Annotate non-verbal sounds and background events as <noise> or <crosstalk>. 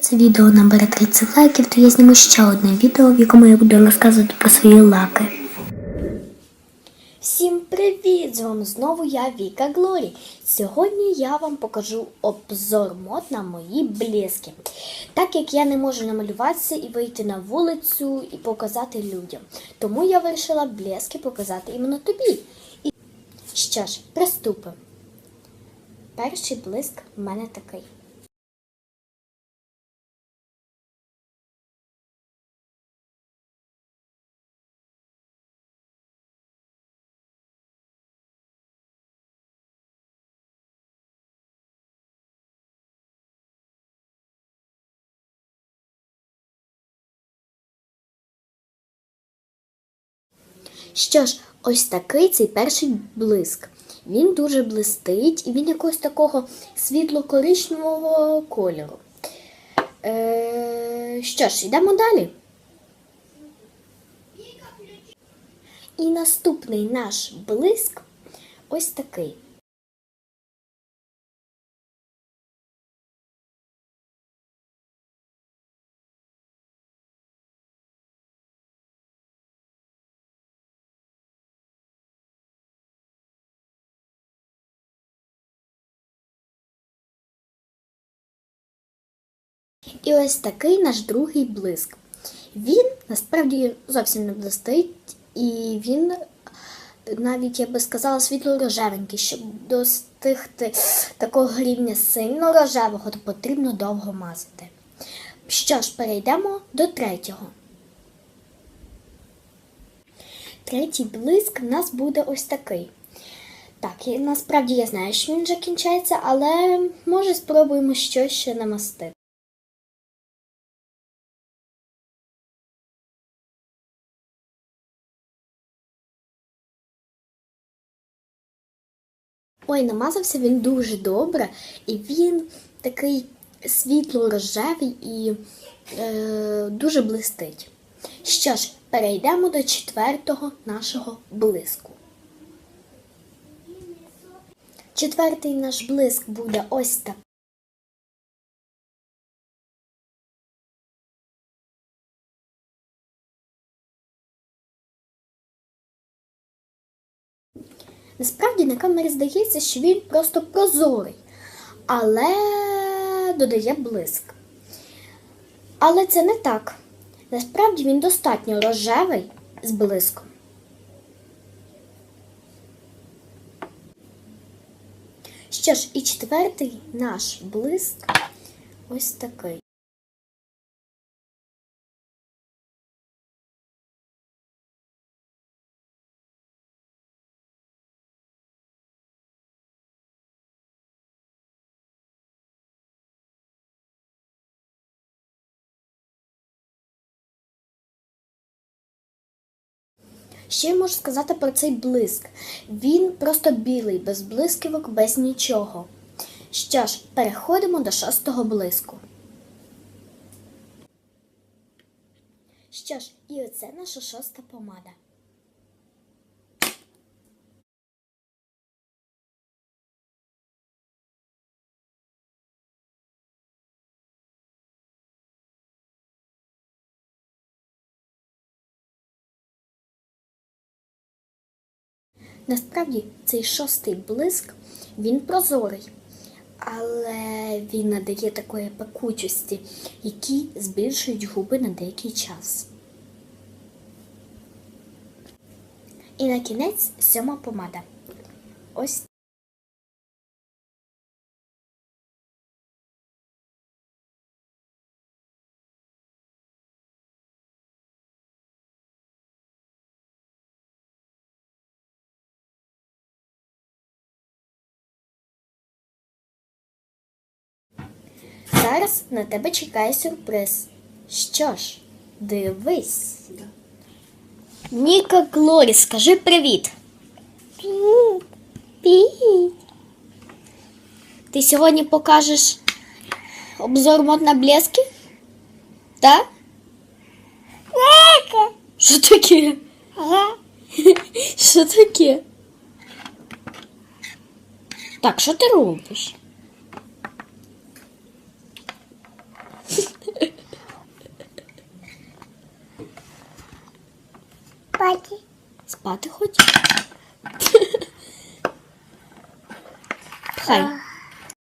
Це відео набере 30 лайків, то я зніму ще одне відео, в якому я буду розказувати про свої лаки. Всім привіт! З вами знову я Віка Глорі. Сьогодні я вам покажу обзор мод на мої блески. Так як я не можу намалюватися і вийти на вулицю і показати людям. Тому я вирішила блески показати іменно тобі. І... Що ж, приступимо. Перший блиск в мене такий. Що ж, ось такий цей перший блиск. Він дуже блистить і він якогось такого світло-коричневого кольору. Е, що ж, йдемо далі. І наступний наш блиск ось такий. І ось такий наш другий блиск. Він насправді зовсім не блистить, і він навіть, я би сказала, світло-рожевенький. Щоб достигти такого рівня сильно рожевого, то потрібно довго мазати. Що ж, перейдемо до третього. Третій блиск в нас буде ось такий. Так, насправді я знаю, що він вже кінчається, але може спробуємо щось ще намастити. Ой, намазався він дуже добре, і він такий світло-рожевий і е, дуже блистить. Що ж, перейдемо до четвертого нашого блиску. Четвертий наш блиск буде ось так. Насправді на камері здається, що він просто прозорий, але додає блиск. Але це не так. Насправді він достатньо рожевий з блиском. Що ж, і четвертий наш блиск ось такий. Що я можу сказати про цей блиск? Він просто білий, без блисківок, без нічого. Що ж, переходимо до шостого блиску. Що ж, і оце наша шоста помада. Насправді цей шостий блиск, він прозорий, але він надає такої пекучості, які збільшують губи на деякий час. І на кінець сьома помада. Ось Зараз на тебе чекає сюрприз. Що ж, дивись. Ніка Глорі, скажи привіт. Привіт. Ти сьогодні покажеш обзор мод на блески? Так? Що таке? Що таке? Так, що ти робиш? Пати. Спати хочеш? Пхай. <laughs>